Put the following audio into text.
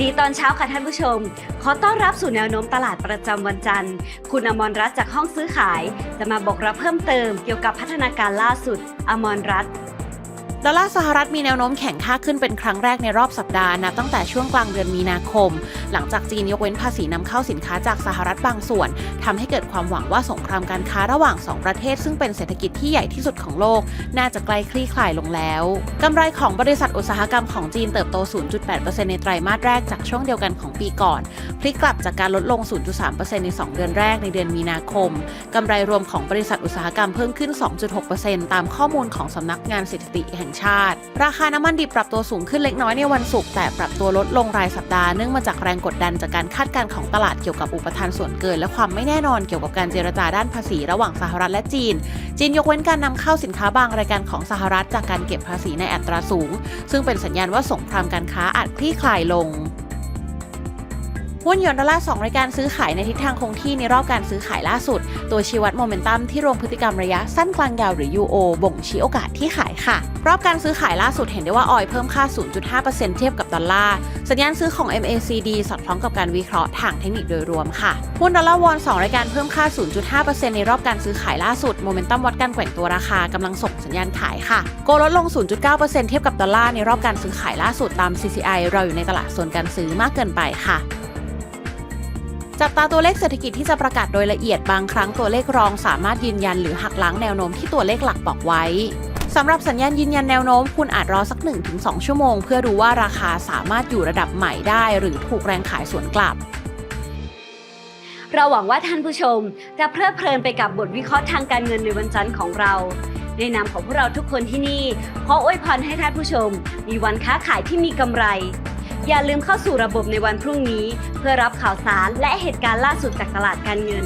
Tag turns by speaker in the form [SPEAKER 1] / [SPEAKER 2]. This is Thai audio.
[SPEAKER 1] ดีตอนเช้าค่ะท่านผู้ชม ขอต้อนรับสู่แนวโน้มตลาดประจำวันจันทร์ คุณอมรรัตน์จากห้องซื้อขาย จะมาบอกเราเพิ่มเติมเกี่ยวกับพัฒนาการล่าสุด อมรรัตน์
[SPEAKER 2] ดอลลาร์สหรัฐมีแนวโน้มแข็งค่าขึ้นเป็นครั้งแรกในรอบสัปดาห์นับตั้งแต่ช่วงกลางเดือนมีนาคม หลังจากจีนยกเว้นภาษีนำเข้าสินค้าจากสหรัฐบางส่วนทำให้เกิดความหวังว่าสงครามการค้าระหว่าง 2 ประเทศ ซึ่งเป็นเศรษฐกิจที่ใหญ่ที่สุดของโลก น่าจะใกล้คลี่คลายลงแล้วกำไรของบริษัทอุตสาหกรรมของจีนเติบโต 0.8%ในไตรมาสแรกจากช่วงเดียวกันของปีก่อน พลิกกลับจากการลดลง 0.3%ใน 2 เดือนแรกในเดือนมีนาคม กำไรรวมของบริษัทอุตสาหกรรมเพิ่มขึ้น 2.6%ตามข้อมูลของสำนักงานสถิติแห่งชาติ ราคาน้ำมันดิบปรับตัวสูงขึ้นเล็กน้อยในวันศุกร์แต่ปรับตัวลดลงรายสัปดาห์เนื่องมาจากแรงกดดันจากการคาดการณ์ของตลาดเกี่ยวกับอุปทานส่วนเกิน และความไม่แน่นอนเกี่ยวกับการเจรจาด้านภาษีระหว่างสหรัฐและจีน จีนยกเว้นการนำเข้าสินค้าบางรายการของสหรัฐจากการเก็บภาษีในอัตราสูง ซึ่งเป็นสัญญาณว่าสงครามการค้าอาจคลี่คลายลง หุ้นหยวนดอลลาร์2รายการซื้อขายในทิศทางคงที่ในรอบการซื้อขายล่าสุด ตัวชี้วัดโมเมนตัมที่รวมพฤติกรรมระยะสั้นกลางยาวหรือ UO บ่งชี้โอกาสที่ขายค่ะ รอบการซื้อขายล่าสุดเห็นได้ว่าออยเพิ่มค่า 0.5%เทียบกับดอลลาร์ สัญญาณซื้อของ MACD สอดคล้องกับการวิเคราะห์ทางเทคนิคโดยรวมค่ะ หุ้นดอลลาร์วอน2รายการเพิ่มค่า 0.5%ในรอบการซื้อขายล่าสุดโมเมนตัมวัดการแกว่งตัวราคากำลังส่งสัญญาณขายค่ะโกลดลง 0.9%เทียบกับดอลลาร์ในรอบการซื้อขายล่าสุดตาม CCI เราอยู่ในตลาดโซนการซื้อมากเกินไปค่ะ จับตาตัวเลขเศรษฐกิจที่จะประกาศโดยละเอียดบางครั้งตัวเลขรองสามารถยืนยันหรือหักล้างแนวโน้มที่ตัวเลขหลักบอกไว้สำหรับสัญญาณยืนยันแนวโน้ม คุณอาจรอสัก 1-2 ชั่วโมง เพื่อดูว่าราคาสามารถอยู่ระดับใหม่ได้ หรือถูกแรงขายสวนกลับ
[SPEAKER 1] เราหวังว่าท่านผู้ชม จะเพลิดเพลินไปกับบทวิเคราะห์ทางการเงินในวันจันทร์ของเรา ในนามของพวกเราทุกคนที่นี่ขออวยพรให้ท่านผู้ชม มีวันค้าขายที่มีกำไร อย่าลืมเข้าสู่ระบบในวันพรุ่งนี้ เพื่อรับข่าวสารและเหตุการณ์ล่าสุดจากตลาดการเงิน